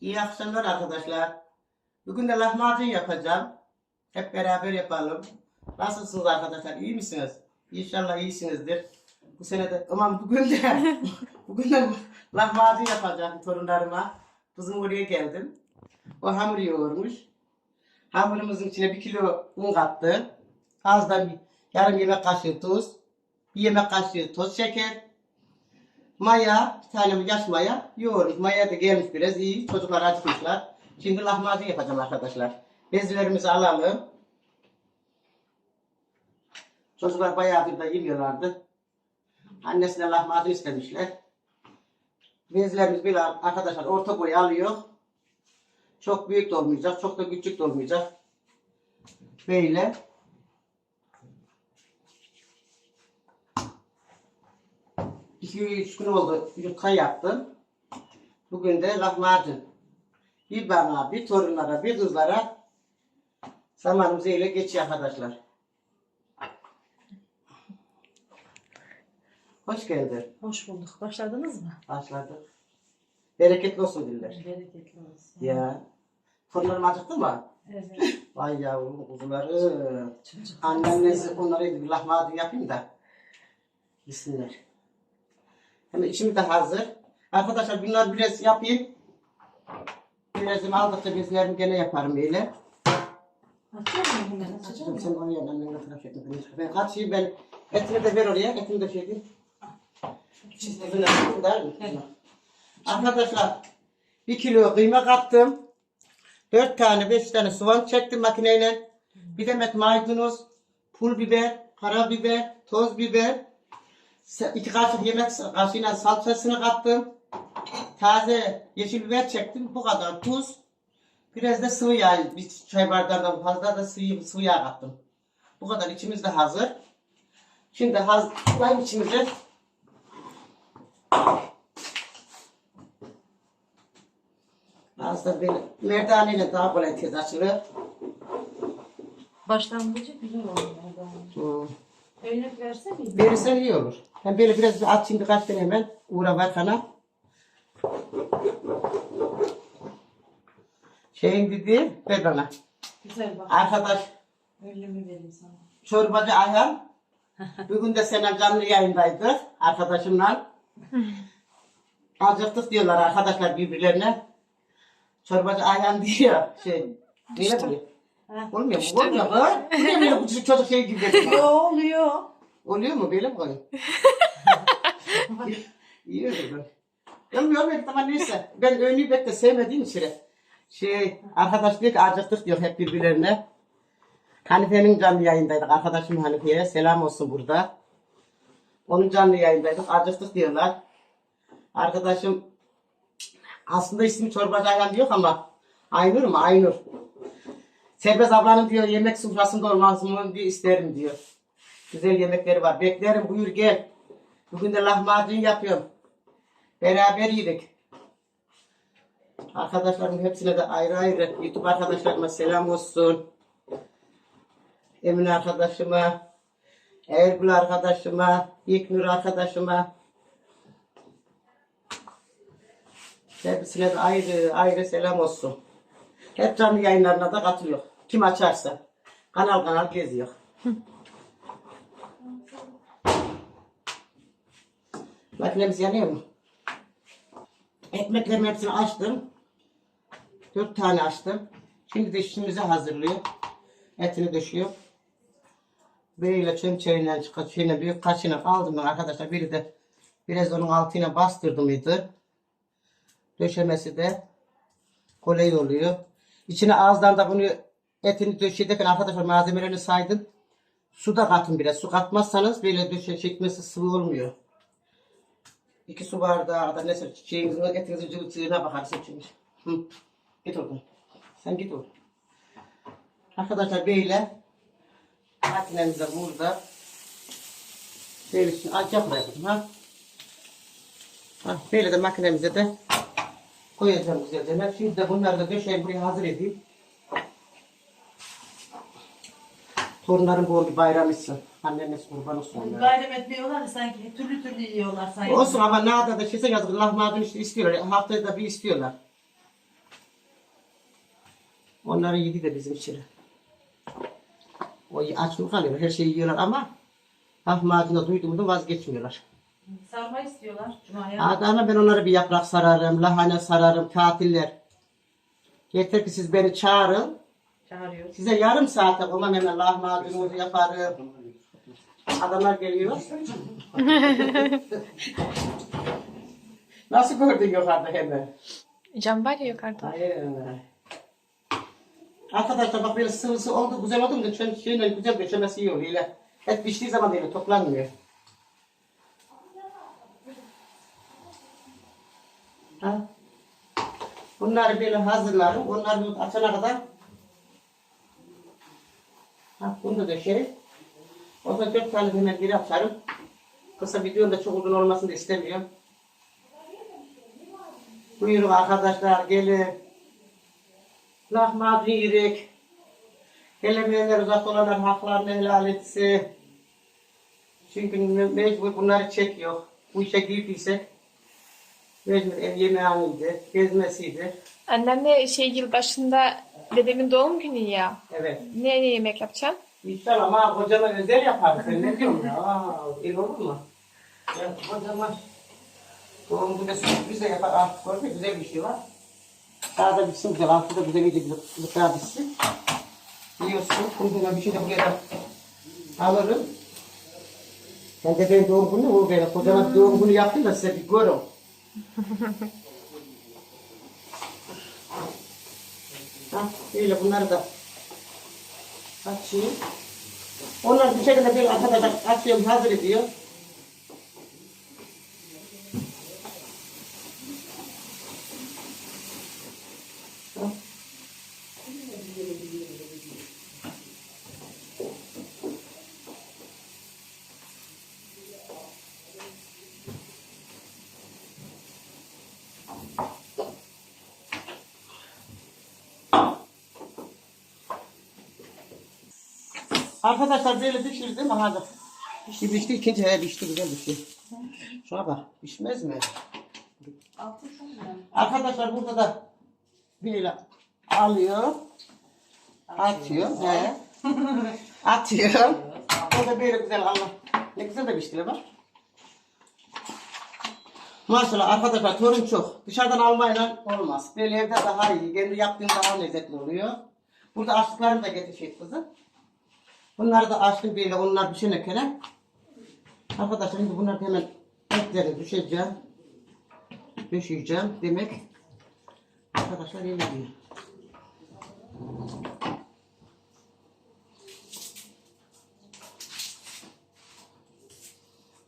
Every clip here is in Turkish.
İyi akşamlar arkadaşlar. Bugün de lahmacun yapacağım. Hep beraber yapalım. Nasılsınız arkadaşlar? İyi misiniz? İnşallah iyisinizdir. Bu sene de aman bugün de bugün de lahmacun yapacağım torunlarıma. Kızım oraya geldim. O hamur yoğurmuş. Hamurumuzun içine bir kilo un kattı. Az da bir yarım yemek kaşığı tuz. Bir yemek kaşığı toz şeker. Maya, bir tane yaş maya yoğurmuş. Maya da gelmiş biraz iyi. Çocuklar acıkmışlar. Şimdi lahmacun yapacağım arkadaşlar. Bezlerimizi alalım. Çocuklar bayağıdır da yemiyorlardı. Annesine lahmacun istemişler. Bezlerimiz bir arkadaşlar orta boy alıyor. Çok büyük de çok da küçük de olmayacak. Böyle. İki üç gün oldu yufka yaptım. Bugün de lahmacun. Bir bana, bir torunlara, bir kızlara zamanımız öyle geçiyor arkadaşlar. Hoş geldin. Hoş bulduk. Başladınız mı? Başladık. Bereketli olsun diller. Bereketli olsun. Ya. Torunlarım acıktı mı? Evet. Vay yavrum kuzuları. Çocuk. Anneniz onlara lahmacun yapayım da. Yesinler. Hemen içimi de hazır. Arkadaşlar bunlar biraz yapayım. Birazını aldıkça bizlerim gene yaparım böyle. Atıyor mu hemen? Açacak Sen, mı? sen oraya annenle tıraş etme. Ben kaçayım ben. Etini de ver oraya. Etini de şey edeyim. De? Arkadaşlar bir kilo kıyma kattım. Dört tane beş tane soğan çektim makineyle. Bir demet maydanoz, pul biber, karabiber, toz biber. İki kaşık yemek kaşığıyla salçasını kattım. Taze yeşil biber çektim. Bu kadar tuz. Biraz da sıvı yağ. Bir çay bardağından fazla da sıvı, sıvı yağ kattım. Bu kadar içimiz de hazır. Şimdi hazırlayayım içimizi. Aslında böyle merdaneyle daha kolay tez açılır. Başlangıcı güzel oldu. Hmm. Örnek verse miydi? Verirsen iyi olur. Ben böyle biraz bir atayım birkaç tane hemen. Uğra var kana. Şeyin dedi, ver bana. Güzel bak. Arkadaş, Önlüğümü vereyim sana. çorbacı Ayhan. Bugün de senin canlı yayındaydık arkadaşımla. Acıktık diyorlar arkadaşlar birbirlerine. Çorbacı Ayhan diyor. Şey, neyle buluyor? Ha. Olmuyor mu? Olmuyor mu? Niye böyle küçük çocuk şey gibi yapıyor? Yo oluyor. Oluyor mu? Böyle mi koyuyor? İyi olur. Olmuyor mu? Tamam neyse. Ben önlüğü pek de sevmediğim için. Şey, arkadaş diyor ki acıktık diyor hep birbirlerine. Hanife'nin canlı yayındaydık. Arkadaşım Hanife'ye selam olsun burada. Onun canlı yayındaydık. Acıktık diyorlar. Arkadaşım aslında ismi Çorbacı Ayhan diyor ama Aynur mu? Aynur. Serbest ablanın diyor yemek sofrasında olmaz mı diye isterim diyor. Güzel yemekleri var. Beklerim buyur gel. Bugün de lahmacun yapıyorum. Beraber yedik. Arkadaşlarımın hepsine de ayrı ayrı YouTube arkadaşlarıma selam olsun. Emine arkadaşıma, Ergül arkadaşıma, İlknur arkadaşıma. Hepsine de ayrı ayrı selam olsun. Hep canlı yayınlarına da katılıyor. Kim açarsa. Kanal kanal geziyor. Makinemiz yanıyor mu? Ekmeklerin hepsini açtım. Dört tane açtım. Şimdi de işimizi hazırlıyor. Etini döşüyor. Böyle çömçeğiyle çıkartıyor. Büyük kaşığına aldım ben arkadaşlar. Biri de biraz onun altına bastırdım idi. Döşemesi de kolay oluyor. İçine ağızdan da bunu etini döşederken arkadaşlar malzemelerini saydım. Su da katın biraz. Su katmazsanız böyle döşe çekmesi sıvı olmuyor. İki su bardağı da neyse şeyinizin etinizin cıvıtığına bakarsın çünkü. Hı. Git oradan. Sen git oradan. Arkadaşlar böyle makinemiz de burada. Böyle şimdi acayip bırakın ha. ha. Böyle de makinemize de koyacağım güzelce. Şimdi de bunları da döşeyim buraya hazır edeyim. Torunlarım bol bir bayram etsin. Annemiz kurban olsun. onlara. Bayram etmiyorlar da sanki türlü türlü yiyorlar sanki. Olsun ama ne kadar da şeyse yazık lahmacun işte istiyorlar. Haftada bir istiyorlar. Onları yedi de bizim için. O aç mı kalıyor? Her şeyi yiyorlar ama lahmacunu duyduğumda vazgeçmiyorlar. Sarma istiyorlar Cuma'ya. Adana ben onlara bir yaprak sararım, lahana sararım, tatiller. Yeter ki siz beni çağırın. Çağırıyor. Size yarım saate olan hemen lahmacununuzu yaparım. Adamlar geliyor. Nasıl gördün yukarıda hemen? Cam var ya yukarıda. Hayır. Arkadaşlar bak böyle sıvısı oldu, güzel oldu mu çön- şeyle güzel göçemesi iyi oluyor. Öyle. Et piştiği zaman böyle toplanmıyor. Ha? Bunları böyle hazırlarım. Onları açana kadar ha, bunu da döşerim. O zaman dört tane hemen geri açarım. Kısa videonun da çok uzun olmasını da istemiyorum. Buyurun arkadaşlar gelin. Lahmacun yürek. Gelemeyenler uzak olanlar haklarını helal etsin. Çünkü me- mecbur bunları çekiyor. Bu işe girdiysek mecbur ev yemeğiydi, gezmesiydi. Annemle şey yılbaşında dedemin doğum günü ya. Evet. Ne, ne yemek yapacaksın? İnşallah ama kocama özel yaparız. Sen ne diyorsun ya? Aa, iyi olur mu? Ya kocama doğum günü sürpriz de yapar. Artık orada güzel bir şey var. Daha da bitsin güzel. Altı da güzel iyice bir daha bitsin. Yiyorsun. Kumduğuna bir şey de buraya da alırım. Sen de benim doğum günü vur beni. Kocaman bir doğum günü yaptın da size bir görün. ha, böyle bunları da açayım. Onlar bir şekilde bir arkadaşlar açıyorum hazır ediyor. Arkadaşlar böyle pişirdim. Aha da. Pişti pişti. ikinci he pişti güzel pişti. Şuna bak. Pişmez mi? Arkadaşlar burada da böyle alıyor. Atıyor. He. Atıyor. O da böyle güzel Allah. Ne güzel de pişti bak. Maşallah arkadaşlar torun çok. Dışarıdan almayla olmaz. Böyle evde daha iyi. Kendi yaptığın daha lezzetli oluyor. Burada açlıklarını da getirecek kızım. Bunları da açtım böyle onlar pişene kere. Arkadaşlar şimdi bunları hemen etleri düşeceğim. Düşeceğim demek. Arkadaşlar öyle diyor.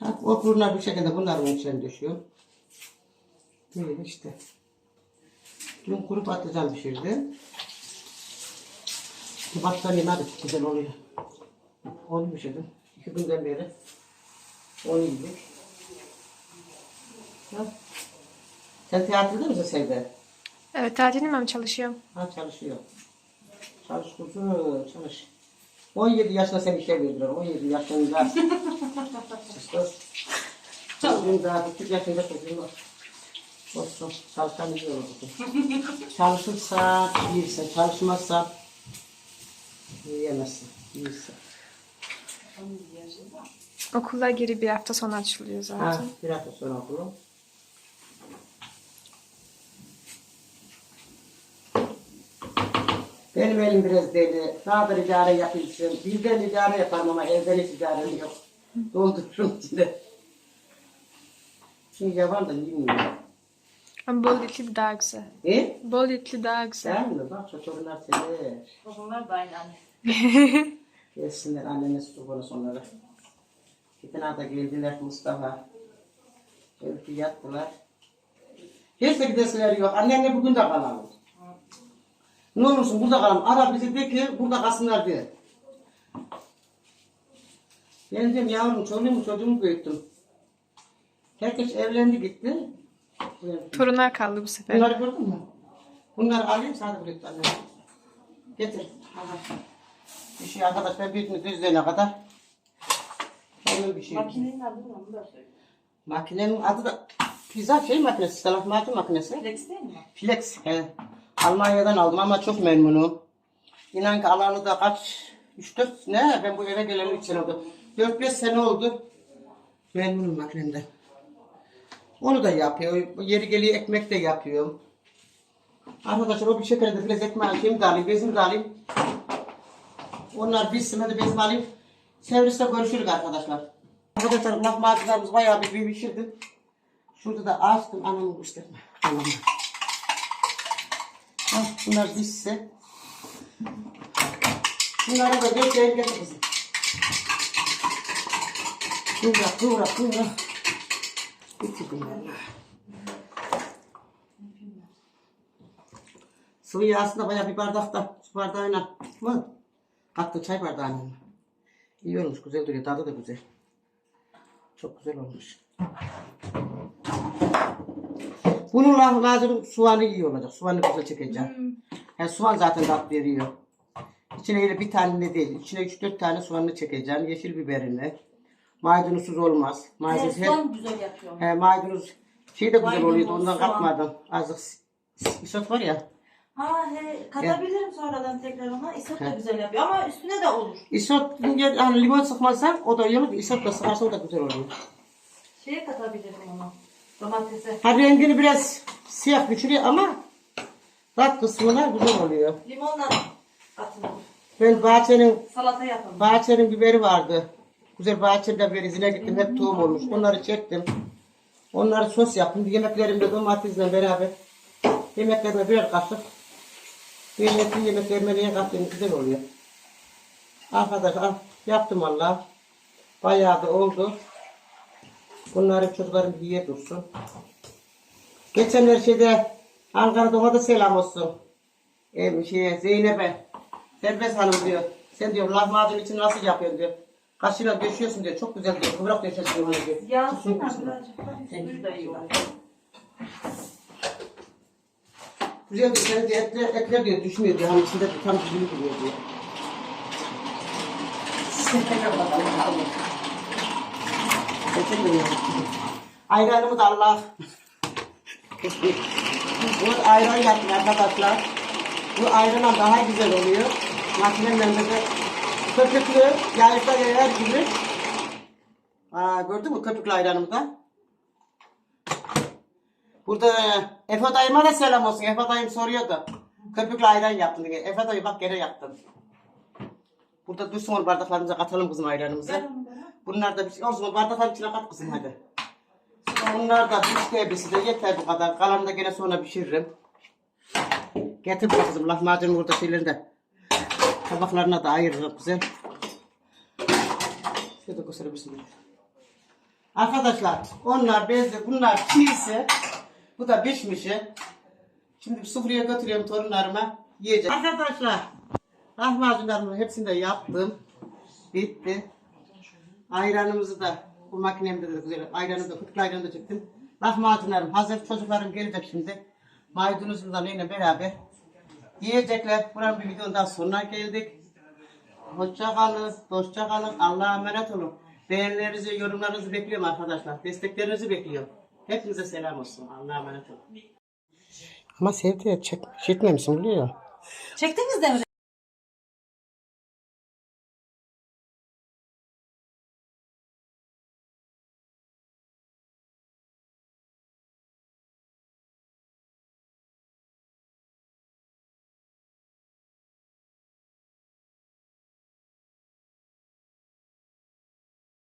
Ha, o bunlar bir şekilde bunların içine düşüyor. Böyle işte. Dün kuru patlıcan pişirdim. Bu battaniye de güzel oluyor. Onu pişirdim. İki günden beri. Onu yedik. Ha. Sen tiyatroda mısın Sevde? Evet tatilim ben çalışıyorum. Ha çalışıyor. Çalış kuzum çalış. 17 yaşında seni işe verdiler. 17 yaşında. Kız. Bugün daha küçük yaşında çocuğum var. Olsun. Çalışan olur. kuzum. Çalışırsa yiyirsin. Çalışmazsa yiyemezsin. Yiyirsin. Okullar geri bir hafta sonra açılıyor zaten. Ha, bir hafta sonra okulum. Benim elim biraz deli. Da idare yapıyorsun. Bizden idare yaparım ama evden hiç idarem yok. Doldururum içinde. Şimdi yavan da bilmiyorum. Ama bol etli daha güzel. E? Bol etli daha güzel. Sen mi? Bak çocuklar sever. Onlar da aynı anne. Gelsinler annene su bana sonlara. Bir tane da geldiler Mustafa. Öykü yattılar. Hiç de gidesinler yok. Annenle bugün de kalalım. Ne olursun burada kalalım. Ara bizi de ki burada kalsınlar diye. Ben diyorum yavrum çocuğumu çocuğumu büyüttüm. Herkes evlendi gitti. Torunlar kaldı bu sefer. Bunları gördün mü? Bunları alayım sana anne. Getir. Aha. Bir şey arkadaşlar büyütünü düzleyene kadar. Onun bir şey. Makinenin adı ne onu da söyle. Makinenin adı da pizza şey makinesi, salak makinesi. Flex değil mi? Flex. He. Almanya'dan aldım ama çok memnunum. İnan ki alanı da kaç 3-4 ne ben bu eve geleli 3 sene oldu. 4-5 sene oldu. Memnunum makinemden. Onu da yapıyor. Yeri geliyor ekmek de yapıyorum. Arkadaşlar o bir şekilde biraz ekmeği şeyimi de alayım, bezimi de alayım. Onlar bitsin hadi bezimi alayım. Serviste görüşürüz arkadaşlar. Arkadaşlar lahmacunlarımız bayağı bir, pişirdim. Şurada da açtım anamı gösterme. Anamı. Hah, bunlar dişse. Bunlara da dökeyim getir kızım. Kıvrak kıvrak kıvrak. Bitirdim valla. Suyu aslında bayağı bir bardakta. Su bardağıyla mı? Kattı çay bardağıyla mı? İyi olmuş, güzel duruyor. Tadı da güzel. Çok güzel olmuş. Bunun la- lazım soğanı iyi olacak. Soğanı güzel çekeceğim. Yani soğan zaten tat veriyor. İçine öyle bir tane de değil. İçine 3-4 tane soğanını çekeceğim. Yeşil biberini. Maydanozsuz olmaz. Maydanoz Evet, soğan güzel yapıyorum. He, maydanoz şey de güzel oluyordu. Ondan soğan. katmadım. Azıcık isot var ya. Ha he, katabilirim sonradan tekrar ona. İsot da He. güzel yapıyor ama üstüne de olur. İsot yani limon sıkmazsan o da olur. İsot da sıkarsan o da güzel oluyor. Şeye katabilirim onu. Domatese. Ha rengini biraz siyah düşürüyor ama tat kısmına güzel oluyor. Limonla atın. Ben bahçenin Salata yapalım. bahçenin biberi vardı. Güzel bahçede bir izine gittim. Hep tohum olmuş. Onları çektim. Onları sos yaptım. Yemeklerimde domatesle beraber yemeklerime birer kaşık Kıymetli yemeklerime niye kattığım güzel oluyor. Arkadaşlar yaptım valla. Bayağı da oldu. Bunları çocuklarım yiye dursun. Geçenler şeyde Ankara'da ona da selam olsun. Ee, şeye, Zeynep'e. Serbest hanım diyor. Sen diyor lahmacun için nasıl yapıyorsun diyor. Kaşıyla döşüyorsun diyor. Çok güzel diyor. Kıvrak döşüyorsun diyor. Yansın birazcık. Suyu da iyi. Güzel diyor. Senin diyor, etler, etler diyor düşmüyor diyor. Hani içinde tam düzgün duruyor diyor. Geçen de yiyorum. Ayranımı da Allah. Bu ayran yaptım arkadaşlar. Bu ayranla daha güzel oluyor. Makinemle de köpüklü, yayıkta yayar gibi. Aa, gördün mü köpüklü ayranımı da? Burada Efe dayıma da selam olsun. Efe dayım soruyordu. Köpüklü ayran yaptım diye. Efe dayı bak gene yaptım. Burada dursun o bardaklarımıza katalım kızım ayranımızı. Onu. Bunlar da bir şey olsun bardakların içine kat kızım hadi. Bunlar da bir tebisi de yeter bu kadar. Kalanını da gene sonra pişiririm. Getir kızım lahmacun burada şeyleri de. Tabaklarına da ayırırım güzel. Şöyle gösterebilirsin. Arkadaşlar onlar bezde bunlar çiğse bu da pişmişi. Şimdi sufraya götürüyorum torunlarıma yiyecek. Arkadaşlar lahmacunlarımı hepsini de yaptım. Bitti. Ayranımızı da bu makinemde de güzel ayranı da kutlu ayranı da çektim. Lahmacunlarım hazır çocuklarım gelecek şimdi. Maydanozumla neyle beraber yiyecekler. Buranın bir videonun daha sonuna geldik. Hoşça kalın, hoşça kalın. Allah'a emanet olun. Beğenilerinizi, yorumlarınızı bekliyorum arkadaşlar. Desteklerinizi bekliyorum. Hepinize selam olsun. Allah'a emanet olun. Ama sevdi çek, çekmemişsin biliyor. Çektiniz de mi?